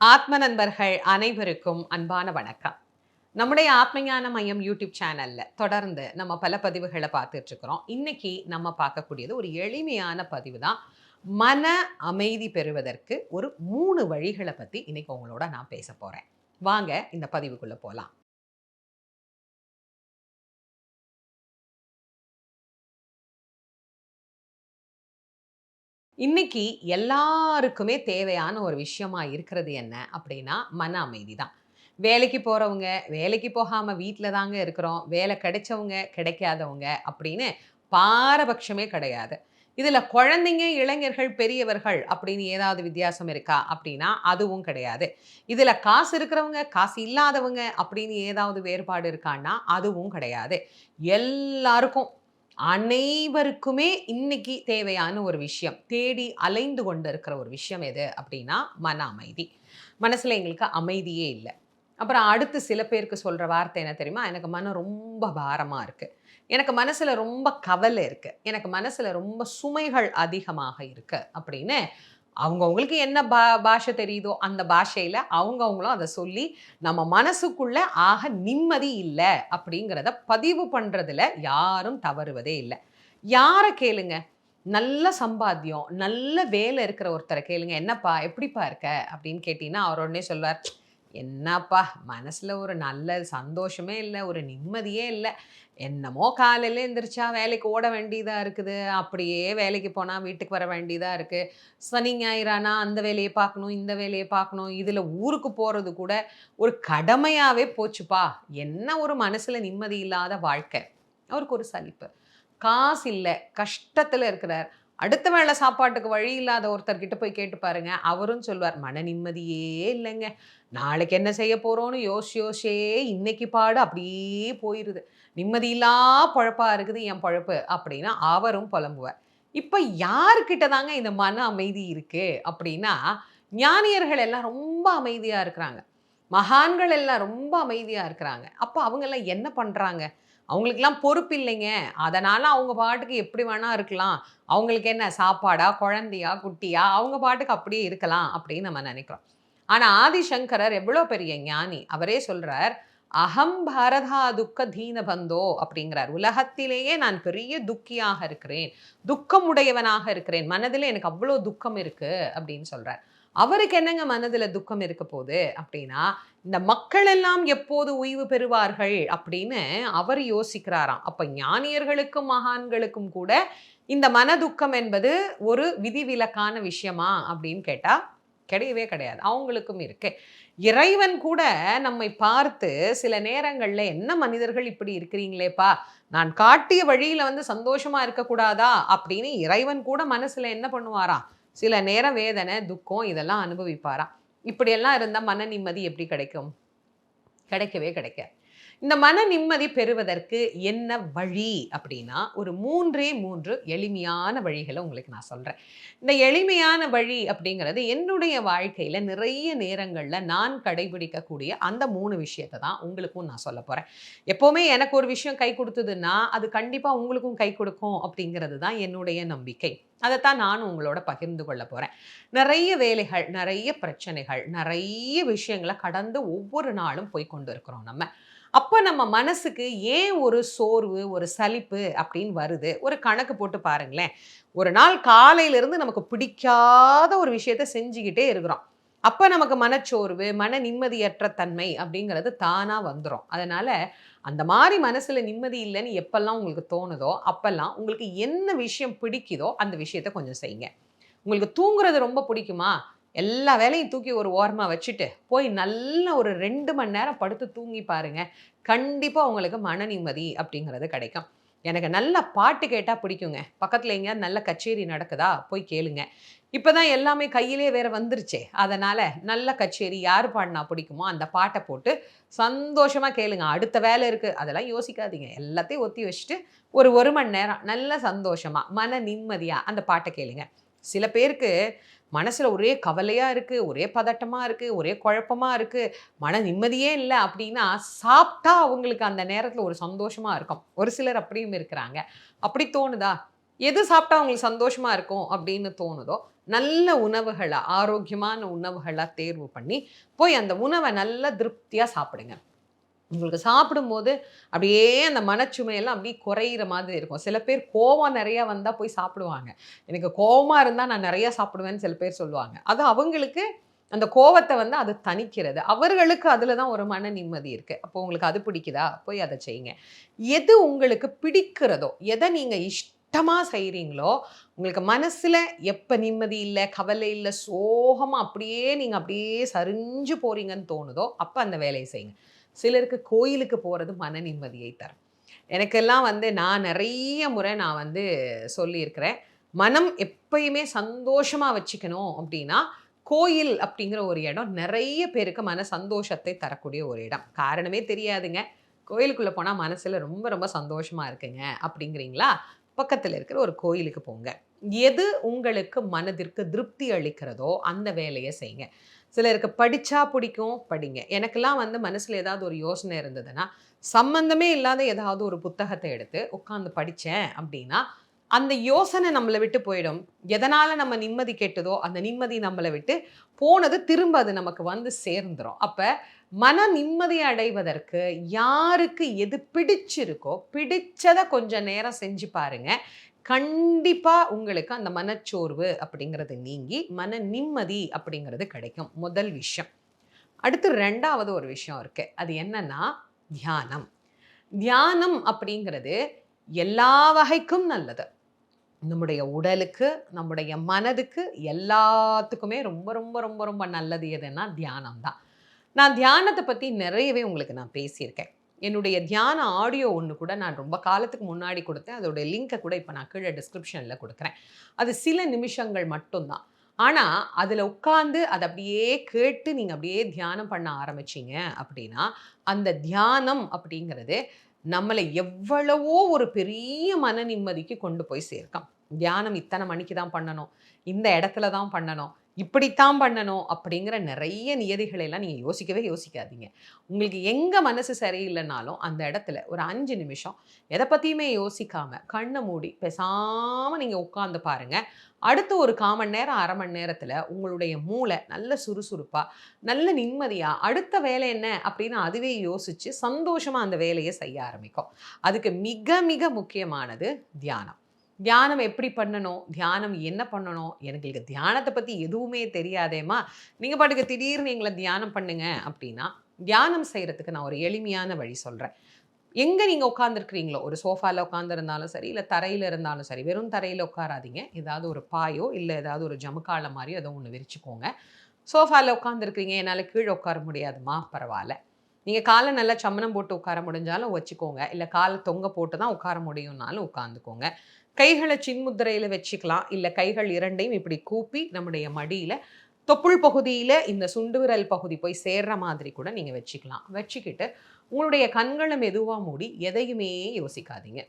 ஆத்ம நண்பர்கள் அனைவருக்கும் அன்பான வணக்கம். நம்முடைய ஆத்மஞான மையம் யூடியூப் சேனல்ல தொடர்ந்து நம்ம பல பதிவுகளை பார்த்துட்டு இருக்கிறோம். இன்னைக்கு நம்ம பார்க்கக்கூடியது ஒரு எளிமையான பதிவு தான். மன அமைதி பெறுவதற்கு ஒரு மூணு வழிகளை பத்தி இன்னைக்கு உங்களோட நான் பேச போறேன். வாங்க இந்த பதிவுக்குள்ள போலாம். இன்னைக்கு எல்லாருக்குமே தேவையான ஒரு விஷயமா இருக்கிறது என்ன அப்படின்னா மன அமைதி தான் வேலைக்கு போகிறவங்க வேலைக்கு போகாமல் வீட்டில் தாங்க இருக்கிறோம் வேலை கிடைச்சவங்க கிடைக்காதவங்க அப்படின்னு பாரபட்சமே கிடையாது. இதில் குழந்தைங்க இளைஞர்கள் பெரியவர்கள் அப்படின்னு ஏதாவது வித்தியாசம் இருக்கா அப்படின்னா அதுவும் கிடையாது. இதில் காசு இருக்கிறவங்க காசு இல்லாதவங்க அப்படின்னு ஏதாவது வேறுபாடு இருக்கான்னா அதுவும் கிடையாது. எல்லாருக்கும் அனைவருக்குமே இன்னைக்கு தேவையான ஒரு விஷயம் தேடி அலைந்து கொண்டு இருக்கிற ஒரு விஷயம் எது அப்படின்னா மன அமைதி. மனசில் எங்களுக்கு அமைதியே இல்லை. அப்புறம் அடுத்து சில பேருக்கு சொல்கிற வார்த்தை என்ன தெரியுமா? எனக்கு மனம் ரொம்ப பாரமாக இருக்குது எனக்கு மனசில் ரொம்ப கவலை இருக்குது எனக்கு மனசில் ரொம்ப சுமைகள் அதிகமாக இருக்குது அப்படின்னு அவங்கவுங்களுக்கு என்ன பா பாஷை தெரியுதோ அந்த பாஷையில் அவங்கவுங்களும் அதை சொல்லி நம்ம மனசுக்குள்ள ஆக நிம்மதி இல்லை அப்படிங்கிறத பதிவு பண்ணுறதுல யாரும் தவறுவதே இல்லை. யாரை கேளுங்க? நல்ல சம்பாத்தியம் நல்ல வேலை இருக்கிற ஒருத்தரை கேளுங்க. என்னப்பா எப்படிப்பா இருக்க? அப்படின்னு கேட்டிங்கன்னா அவர் உடனே சொல்வார் என்னப்பா மனசில் ஒரு நல்ல சந்தோஷமே இல்லை ஒரு நிம்மதியே இல்லை. என்னமோ காலையில் எழுந்திரிச்சா வேலைக்கு ஓட வேண்டியதாக இருக்குது. அப்படியே வேலைக்கு போனால் வீட்டுக்கு வர வேண்டியதாக இருக்குது சனி ஞாயிறானா அந்த வேலையை பார்க்கணும் இந்த வேலையை பார்க்கணும். இதில் ஊருக்கு போகிறது கூட ஒரு கடமையாகவே போச்சுப்பா. என்ன ஒரு மனசில் நிம்மதி இல்லாத வாழ்க்கை. அவருக்கு ஒரு சலிப்பு. காசு இல்லை கஷ்டத்தில் இருக்கிறார். அடுத்த வேளை சாப்பாட்டுக்கு வழி இல்லாத ஒருத்தர்கிட்ட போய் கேட்டு பாருங்க. அவரும் சொல்வார் மன நிம்மதியே இல்லைங்க. நாளைக்கு என்ன செய்ய போகிறோன்னு யோசி யோசியே இன்னைக்கு பாடு அப்படியே போயிருது. நிம்மதியில்லா பழப்பாக இருக்குது என் பழப்பு அப்படின்னா அவரும் புலம்புவார். இப்போ யாருக்கிட்ட தாங்க இந்த மன அமைதி இருக்குது அப்படின்னா ஞானியர்கள் எல்லாம் ரொம்ப அமைதியாக இருக்கிறாங்க. மகான்கள் எல்லாம் ரொம்ப அமைதியாக இருக்கிறாங்க. அப்போ அவங்கெல்லாம் என்ன பண்ணுறாங்க அவங்களுக்கெல்லாம் பொறுப்பு இல்லைங்க. அதனால் அவங்க பாட்டுக்கு எப்படி வேணால் இருக்கலாம். அவங்களுக்கு என்ன சாப்பாடா குழந்தையா குட்டியா அவங்க பாட்டுக்கு அப்படியே இருக்கலாம் அப்படின்னு நம்ம நினைக்கிறோம். ஆனால் ஆதிசங்கரர் எவ்வளோ பெரிய ஞானி. அவரே சொல்கிறார் அகம் பாரதா துக்க தீன பந்தோ அப்படிங்கிறார். உலகத்திலேயே நான் பெரிய துக்கியாக இருக்கிறேன். துக்கமுடையவனாக இருக்கிறேன். மனதில் எனக்கு அவ்வளோ துக்கம் இருக்கு அப்படின்னு சொல்கிறார் அவருக்கு என்னங்க மனதில் துக்கம் இருக்க போகுது? அப்படின்னா இந்த மக்கள் எல்லாம் எப்போது ஓய்வு பெறுவார்கள்? அப்படின்னு அவர் யோசிக்கிறாராம். அப்போ ஞானியர்களுக்கும் மகான்களுக்கும் கூட இந்த மனதுக்கம் என்பது ஒரு விதிவிலக்கான விஷயமா? அப்படின்னு கேட்டால் கிடையவே கிடையாது. அவங்களுக்கும் இருக்கு. இறைவன் கூட நம்மை பார்த்து சில நேரங்களில் என்ன மனிதர்கள் இப்படி இருக்கிறீங்களேப்பா? நான் காட்டிய வழியில் வந்து சந்தோஷமாக இருக்கக்கூடாதா? அப்படின்னு இறைவன் கூட மனசில் என்ன பண்ணுவாராம்? சில நேரம் வேதனை துக்கம் இதெல்லாம் அனுபவிப்பாராம். இப்படியெல்லாம் இருந்தால் மன நிம்மதி எப்படி கிடைக்கும்? கிடைக்கவே கிடைக்காது. இந்த மன நிம்மதி பெறுவதற்கு என்ன வழி அப்படின்னா ஒரு மூன்றே மூன்று எளிமையான வழிகளை உங்களுக்கு நான் சொல்கிறேன் இந்த எளிமையான வழி அப்படிங்கிறது என்னுடைய வாழ்க்கையில் நிறைய நேரங்களில் நான் கடைபிடிக்கக்கூடிய அந்த மூணு விஷயத்தை தான் உங்களுக்கும் நான் சொல்ல போகிறேன் எப்போவுமே எனக்கு ஒரு விஷயம் கை கொடுத்ததுன்னா அது கண்டிப்பாக உங்களுக்கும் கை கொடுக்கும் அப்படிங்கிறது தான் என்னுடைய நம்பிக்கை. அதைத்தான் நானும் உங்களோட பகிர்ந்து கொள்ள போகிறேன் நிறைய வேலைகள் நிறைய பிரச்சனைகள் நிறைய விஷயங்களை கடந்து ஒவ்வொரு நாளும் போய் கொண்டு இருக்கிறோம் நம்ம. அப்போ நம்ம மனசுக்கு ஏன் ஒரு சோர்வு ஒரு சலிப்பு அப்படின்னு வருது? ஒரு கணக்கு போட்டு பாருங்களேன். ஒரு நாள் காலையிலேருந்து நமக்கு பிடிக்காத ஒரு விஷயத்த செஞ்சுக்கிட்டே இருக்கிறோம். அப்போ நமக்கு மனச்சோர்வு மன நிம்மதியற்ற தன்மை அப்படிங்கிறது தானாக வந்துடும் அதனால் அந்த மாதிரி மனசில் நிம்மதி இல்லைன்னு எப்பெல்லாம் உங்களுக்கு தோணுதோ அப்பெல்லாம் உங்களுக்கு என்ன விஷயம் பிடிக்குதோ அந்த விஷயத்த கொஞ்சம் செய்யுங்க. உங்களுக்கு தூங்குறது ரொம்ப பிடிக்குமா? எல்லா வேலையும் தூக்கி ஒரு ஓரமாக வச்சுட்டு போய் நல்ல ஒரு ரெண்டு மணி நேரம் படுத்து தூங்கி பாருங்க. கண்டிப்பாக உங்களுக்கு மன நிம்மதி அப்படிங்கிறது கிடைக்கும். எனக்கு நல்ல பாட்டு கேட்டால் பிடிக்குங்க. பக்கத்தில் எங்கேயாவது நல்ல கச்சேரி நடக்குதா? போய் கேளுங்க. இப்போ தான் எல்லாமே கையிலே வேறு வந்துருச்சே. அதனால் நல்ல கச்சேரி யார் பாடினா பிடிக்குமோ அந்த பாட்டை போட்டு சந்தோஷமாக கேளுங்க. அடுத்த வேலை இருக்குது அதெல்லாம் யோசிக்காதீங்க. எல்லாத்தையும் ஒத்தி வச்சுட்டு ஒரு ஒரு மணி நேரம் நல்ல சந்தோஷமாக மன நிம்மதியாக அந்த பாட்டை கேளுங்க. சில பேருக்கு மனசில் ஒரே கவலையாக இருக்குது ஒரே பதட்டமாக இருக்குது ஒரே குழப்பமாக இருக்குது மன நிம்மதியே இல்லை அப்படின்னா சாப்பிட்டா அவங்களுக்கு அந்த நேரத்தில் ஒரு சந்தோஷமாக இருக்கும். ஒரு சிலர் அப்படியும் இருக்கிறாங்க. அப்படி தோணுதா? எது சாப்பிட்டா அவங்களுக்கு சந்தோஷமாக இருக்கும் அப்படின்னு தோணுதோ நல்ல உணவுகளை ஆரோக்கியமான உணவுகளாக தேர்வு பண்ணி போய் அந்த உணவை நல்லா திருப்தியாக சாப்பிடுங்க. உங்களுக்கு சாப்பிடும்போது அப்படியே அந்த மனச்சுமையெல்லாம் அப்படியே குறையிற மாதிரி இருக்கும். சில பேர் கோவம் நிறையா வந்தால் போய் சாப்பிடுவாங்க. எனக்கு கோவமாக இருந்தால் நான் நிறையா சாப்பிடுவேன்னு சில பேர் சொல்லுவாங்க. அது அவங்களுக்கு அந்த கோவத்தை வந்து அது தணிக்கிறது. அவர்களுக்கு அதில் தான் ஒரு மன நிம்மதி இருக்குது அப்போ உங்களுக்கு அது பிடிக்குதா? போய் அதை செய்யுங்க. எது உங்களுக்கு பிடிக்கிறதோ எதை நீங்கள் இஷ்டமாக செய்கிறீங்களோ உங்களுக்கு மனசில் எப்போ நிம்மதி இல்லை கவலை இல்லை சோகமாக அப்படியே நீங்கள் அப்படியே சரிஞ்சு போகிறீங்கன்னு தோணுதோ அப்போ அந்த வேலையை செய்யுங்க. சிலருக்கு கோயிலுக்கு போகிறது மன நிம்மதியை தரும். எனக்கெல்லாம் வந்து நான் நிறைய முறை நான் வந்து சொல்லியிருக்கிறேன். மனம் எப்பயுமே சந்தோஷமாக வச்சுக்கணும் அப்படின்னா கோயில் அப்படிங்கிற ஒரு இடம் நிறைய பேருக்கு மன சந்தோஷத்தை தரக்கூடிய ஒரு இடம். காரணமே தெரியாதுங்க. கோயிலுக்குள்ளே போனால் மனசில் ரொம்ப ரொம்ப சந்தோஷமாக இருக்குங்க. அப்படிங்கிறீங்களா? பக்கத்தில் இருக்கிற ஒரு கோயிலுக்கு போங்க. எது உங்களுக்கு மனதிற்கு திருப்தி அளிக்கிறதோ அந்த வேலையை செய்யுங்க. சிலருக்கு படித்தா பிடிக்கும் படிங்க. எனக்கெல்லாம் வந்து மனசில் ஏதாவது ஒரு யோசனை இருந்ததுன்னா சம்மந்தமே இல்லாத ஏதாவது ஒரு புத்தகத்தை எடுத்து உட்காந்து படித்தேன் அப்படின்னா அந்த யோசனை நம்மளை விட்டு போயிடும். எதனால் நம்ம நிம்மதி கெட்டதோ அந்த நிம்மதி நம்மளை விட்டு போனது திரும்ப அது நமக்கு வந்து சேர்ந்துடும் அப்போ மன நிம்மதி அடைவதற்கு யாருக்கு எது பிடிச்சிருக்கோ பிடிச்சதை கொஞ்சம் நேரம் செஞ்சு பாருங்க. கண்டிப்பாக உங்களுக்கு அந்த மனச்சோர்வு அப்படிங்கிறது நீங்கி மன நிம்மதி அப்படிங்கிறது கிடைக்கும். முதல் விஷயம். அடுத்து ரெண்டாவது ஒரு விஷயம் இருக்குது அது என்னன்னா தியானம். தியானம் அப்படிங்கிறது எல்லா வகைக்கும் நல்லது. நம்முடைய உடலுக்கு நம்முடைய மனதுக்கு எல்லாத்துக்குமே ரொம்ப ரொம்ப ரொம்ப ரொம்ப நல்லது எதுன்னா தியானம் தான் நான் தியானத்தை பற்றி நிறையவே உங்களுக்கு நான் பேசியிருக்கேன். என்னுடைய தியான ஆடியோ ஒன்று கூட நான் ரொம்ப காலத்துக்கு முன்னாடி கொடுத்தேன். அதோடைய லிங்கை கூட இப்போ நான் கீழே டிஸ்கிரிப்ஷனில் கொடுக்குறேன். அது சில நிமிஷங்கள் மட்டும்தான். ஆனால் அதில் உட்காந்து அதை அப்படியே கேட்டு நீங்கள் அப்படியே தியானம் பண்ண ஆரம்பிச்சிங்க அப்படின்னா அந்த தியானம் அப்படிங்கிறது நம்மளை எவ்வளவோ ஒரு பெரிய மன நிம்மதிக்கு கொண்டு போய் சேர்க்கும். தியானம் இத்தனை மணிக்கு தான் பண்ணணும். இந்த இடத்துல தான் பண்ணணும். இப்படித்தான் பண்ணணும் அப்படிங்கிற நிறைய நியதிகளை எல்லாம் நீங்கள் யோசிக்கவே யோசிக்காதீங்க. உங்களுக்கு எங்கே மனசு சரியில்லைனாலும் அந்த இடத்துல ஒரு அஞ்சு நிமிஷம் எதை பற்றியுமே யோசிக்காமல் கண்ணை மூடி பேசாமல் நீங்கள் உட்காந்து பாருங்கள் அடுத்து ஒரு காமன் நேரம் அரை மணி நேரத்தில் உங்களுடைய மூளை நல்ல சுறுசுறுப்பாக நல்ல நிம்மதியாக அடுத்த வேலை என்ன அப்படின்னு அதுவே யோசித்து சந்தோஷமாக அந்த வேலையை செய்ய ஆரம்பிக்கும். அதுக்கு மிக மிக முக்கியமானது தியானம். தியானம் எப்படி பண்ணணும்? தியானம் என்ன பண்ணணும்? எனக்கு தியானத்தை பற்றி எதுவுமே தெரியாதேம்மா. நீங்கள் பாட்டுக்கு திடீர்னு எங்களை தியானம் பண்ணுங்க அப்படின்னா தியானம் செய்கிறதுக்கு நான் ஒரு எளிமையான வழி சொல்கிறேன் எங்கே நீங்கள் உட்காந்துருக்குறீங்களோ ஒரு சோஃபாவில் உட்காந்துருந்தாலும் சரி இல்லை தரையில் இருந்தாலும் சரி வெறும் தரையில் உட்காராதீங்க. ஏதாவது ஒரு பாயோ இல்லை ஏதாவது ஒரு ஜமுக்கால மாதிரியோ ஏதோ ஒன்று விரிச்சுக்கோங்க. சோஃபாவில் உட்காந்துருக்கிறீங்க என்னால் கீழே உட்கார முடியாதுமா பரவாயில்ல. நீங்கள் காலை நல்லா சம்மணம் போட்டு உட்கார முடிஞ்சாலும் வச்சுக்கோங்க. இல்லை காலை தொங்க போட்டு தான் உட்கார முடியும்னாலும் உட்காந்துக்கோங்க கைகளை சின்முத்திரையில் வச்சுக்கலாம். இல்லை கைகள் இரண்டையும் இப்படி கூப்பி நம்முடைய மடியில் தொப்புள் பகுதியில் இந்த சுண்டு விரல் பகுதி போய் சேர்ற மாதிரி கூட நீங்கள் வச்சுக்கலாம். வச்சுக்கிட்டு உங்களுடைய கண்களை மெதுவாக மூடி எதையுமே யோசிக்காதீங்க.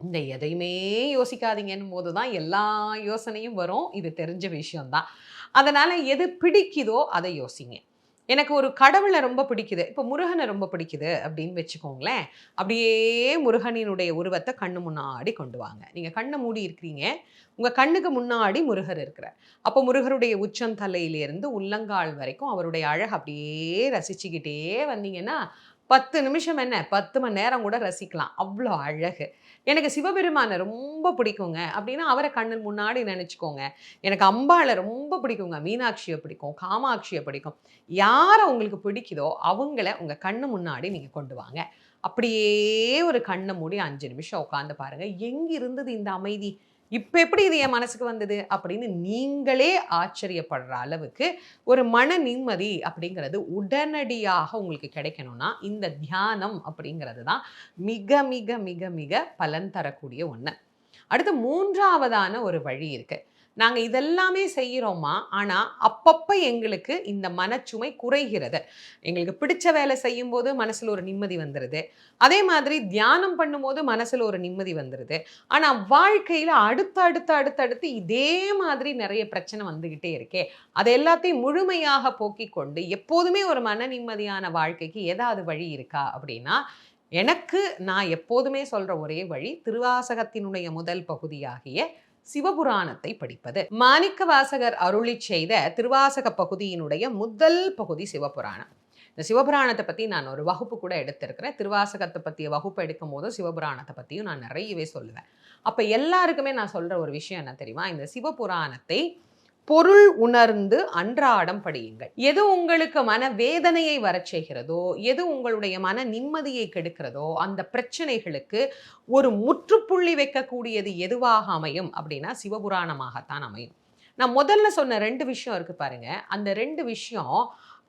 இந்த எதையுமே யோசிக்காதீங்கன்னு போது தான் எல்லா யோசனையும் வரும். இது தெரிஞ்ச விஷயம்தான். அதனால் எது பிடிக்குதோ அதை யோசிங்க. எனக்கு ஒரு கடவுளை ரொம்ப பிடிக்குது. இப்போ முருகனை ரொம்ப பிடிக்குது அப்படின்னு வச்சுக்கோங்களேன். அப்படியே முருகனினுடைய உருவத்தை கண்ணு முன்னாடி கொண்டு வாங்க. நீங்கள் கண்ணை மூடி இருக்கிறீங்க. உங்கள் கண்ணுக்கு முன்னாடி முருகர் இருக்கிறார். அப்போ முருகருடைய உச்சந்தலையிலேருந்து உள்ளங்கால் வரைக்கும் அவருடைய அழகு அப்படியே ரசிச்சுக்கிட்டே வந்தீங்கன்னா பத்து நிமிஷம் என்ன? பத்து மணி நேரம் கூட ரசிக்கலாம். அவ்வளோ அழகு. எனக்கு சிவபெருமானை ரொம்ப பிடிக்குங்க. அப்படின்னா அவரை கண்ணன் முன்னாடி நினச்சிக்கோங்க. எனக்கு அம்பாளை ரொம்ப பிடிக்குங்க. மீனாட்சியை பிடிக்கும் காமாட்சியை பிடிக்கும். யாரை உங்களுக்கு பிடிக்குதோ அவங்கள உங்கள் கண்ணு முன்னாடி நீங்கள் கொண்டு வாங்க. அப்படியே ஒரு கண்ணை மூடி அஞ்சு நிமிஷம் உட்காந்து பாருங்கள் எங்கே இருந்தது இந்த அமைதி? இப்போ எப்படி இது என் மனசுக்கு வந்தது? அப்படின்னு நீங்களே ஆச்சரியப்படுற அளவுக்கு ஒரு மன நிம்மதி அப்படிங்கிறது உடனடியாக உங்களுக்கு கிடைக்கணும்னா இந்த தியானம் அப்படிங்கிறது தான் மிக மிக மிக மிக பலன் தரக்கூடிய ஒன்று அடுத்து மூன்றாவதான ஒரு வழி இருக்குது நாங்கள் இதெல்லாமே செய்கிறோமா ஆனால் அப்பப்போ எங்களுக்கு இந்த மனச்சுமை குறைகிறது. எங்களுக்கு பிடிச்ச வேலை செய்யும் போது மனசில் ஒரு நிம்மதி வந்துடுது அதே மாதிரி தியானம் பண்ணும்போது மனசில் ஒரு நிம்மதி வந்துடுது ஆனால் வாழ்க்கையில் அடுத்து அடுத்து அடுத்தடுத்து இதே மாதிரி நிறைய பிரச்சனை வந்துக்கிட்டே இருக்கே. அது எல்லாத்தையும் முழுமையாக போக்கிக் கொண்டு எப்போதுமே ஒரு மன நிம்மதியான வாழ்க்கைக்கு ஏதாவது வழி இருக்கா அப்படின்னா எனக்கு நான் எப்போதுமே சொல்கிற ஒரே வழி திருவாசகத்தினுடைய முதல் பகுதியாகிய சிவபுராணத்தை படிப்பது. மாணிக்க வாசகர் அருளி செய்த திருவாசக பகுதியினுடைய முதல் பகுதி சிவபுராணம். இந்த சிவபுராணத்தை பற்றி நான் ஒரு வகுப்பு கூட எடுத்திருக்கிறேன். திருவாசகத்தை பற்றிய வகுப்பு எடுக்கும் போதும் சிவபுராணத்தை பற்றியும் நான் நிறையவே சொல்லுவேன். அப்போ எல்லாருக்குமே நான் சொல்கிற ஒரு விஷயம் என்ன தெரியுமா? இந்த சிவபுராணத்தை பொருள் உணர்ந்து அன்றாடம் படியுங்கள். எது உங்களுக்கு மன வேதனையை வரச் செய்கிறதோ எது உங்களுடைய மன நிம்மதியை கெடுக்கிறதோ அந்த பிரச்சனைகளுக்கு ஒரு முற்றுப்புள்ளி வைக்கக்கூடியது எதுவாக அமையும் அப்படின்னா சிவபுராணமாகத்தான் அமையும். நான் முதல்ல சொன்ன ரெண்டு விஷயம் இருக்கு பாருங்க. அந்த ரெண்டு விஷயம்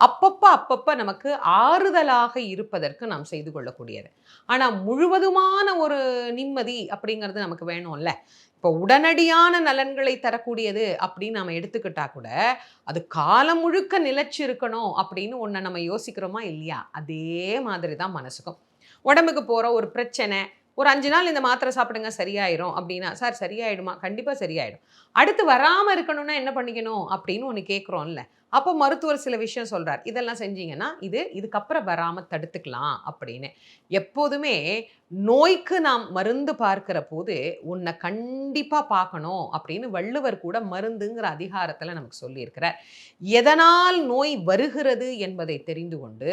அப்பப்போ அப்பப்போ நமக்கு ஆறுதலாக இருப்பதற்கு நாம் செய்து கொள்ளக்கூடியது. ஆனால் முழுவதுமான ஒரு நிம்மதி அப்படிங்கிறது நமக்கு வேணும்ல. இப்போ உடனடியான நலன்களை தரக்கூடியது அப்படின்னு நம்ம எடுத்துக்கிட்டா கூட அது காலம் முழுக்க நிலச்சி இருக்கணும் அப்படின்னு ஒன்று நம்ம யோசிக்கிறோமா இல்லையா? அதே மாதிரி தான் மனசுக்கும். உடம்புக்கு போகிற ஒரு பிரச்சனை ஒரு அஞ்சு நாள் இந்த மாத்திரை சாப்பிடுங்க சரியாயிரும் அப்படின்னா சார் சரியாயிடுமா? கண்டிப்பாக சரியாயிடும். அடுத்து வராமல் இருக்கணும்னா என்ன பண்ணிக்கணும் அப்படின்னு ஒன்று கேட்குறோம்ல அப்போ மருத்துவர் சில விஷயம் சொல்கிறார் இதெல்லாம் செஞ்சீங்கன்னா இது இதுக்கப்புறம் வராமல் தடுத்துக்கலாம் அப்படின்னு. எப்போதுமே நோய்க்கு நாம் மருந்து பார்க்கிற போது உன்னை கண்டிப்பாக பார்க்கணும் அப்படின்னு வள்ளுவர் கூட மருந்துங்கிற அதிகாரத்தில் நமக்கு சொல்லியிருக்கிறார். எதனால் நோய் வருகிறது என்பதை தெரிந்து கொண்டு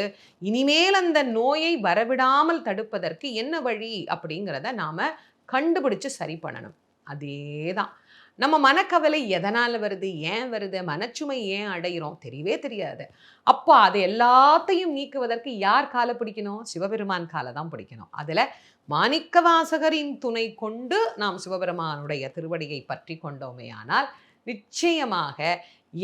இனிமேல் அந்த நோயை வரவிடாமல் தடுப்பதற்கு என்ன வழி? அப்படிங்கிறத நாம் கண்டுபிடிச்சு சரி பண்ணணும். அதே தான் நம்ம மனக்கவலை எதனால் வருது? ஏன் வருது? மனச்சுமை ஏன் அடைகிறோம் தெரியவே தெரியாது. அப்போ அது எல்லாத்தையும் நீக்குவதற்கு யார் காலை பிடிக்கணும்? சிவபெருமான் காலை தான் பிடிக்கணும். அதில் மாணிக்க வாசகரின் துணை கொண்டு நாம் சிவபெருமானுடைய திருவடியை பற்றி கொண்டோமே ஆனால் நிச்சயமாக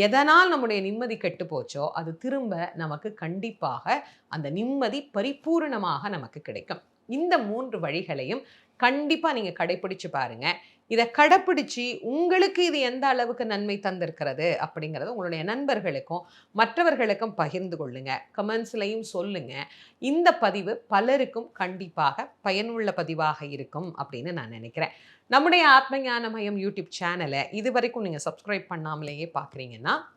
எதனால் நம்முடைய நிம்மதி கெட்டு போச்சோ அது திரும்ப நமக்கு கண்டிப்பாக அந்த நிம்மதி பரிபூர்ணமாக நமக்கு கிடைக்கும். இந்த மூன்று வழிகளையும் கண்டிப்பாக நீங்கள் கடைபிடிச்சு பாருங்கள் இதை கடைப்பிடிச்சு உங்களுக்கு இது எந்த அளவுக்கு நன்மை தந்திருக்கிறது அப்படிங்கிறத உங்களுடைய நண்பர்களுக்கும் மற்றவர்களுக்கும் பகிர்ந்து கொள்ளுங்க. கமெண்ட்ஸ்லையும் சொல்லுங்க. இந்த பதிவு பலருக்கும் கண்டிப்பாக பயனுள்ள பதிவாக இருக்கும் அப்படின்னு நான் நினைக்கிறேன். நம்முடைய ஆத்ம ஞானமயம் யூடியூப் சேனலை இது வரைக்கும் நீங்கள் சப்ஸ்கிரைப் பண்ணாமலேயே பார்க்குறீங்கன்னா